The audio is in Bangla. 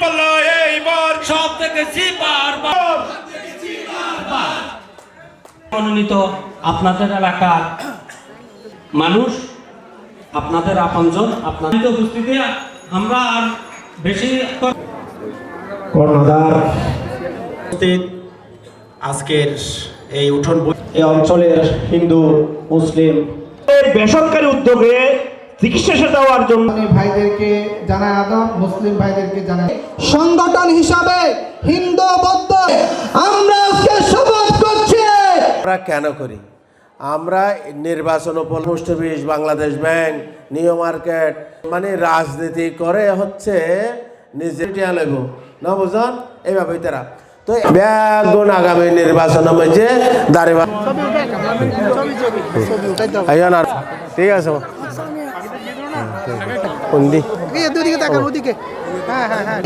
পাল্লা এইবার। সব দেখেছি বারবার। মনোনীত আপনাদের এলাকার মানুষ আপনাদের আপনজন আপনাদের উপস্থিতি আমরা আর বেশি কর্ণধার। আজকের এই উঠোন এই অঞ্চলের হিন্দু মুসলিম। বেসরকারি উদ্যোগে চিকিৎসা সেবা দেওয়ার জন্য। ভাইদেরকে জানাই আদব মুসলিম ভাইদেরকে জানাই সংগঠন হিসাবে হিন্দু বৌদ্ধ আমরা আজকে শপথ করছি। আমরা কেন করি? আমরা নির্বাচন post office Bangladesh bank New Market মানে রাজনীতি করে হচ্ছে নিজে লইব। না বুঝন এইভাবে তারা। তো ব্যাগুন আগামী নির্বাচন মধ্যে দাঁড়িয়ে ঠিক আছে। কোন দি দুদিকে তাকান ওদিকে। হ্যাঁ। হ্যাঁ হ্যাঁ।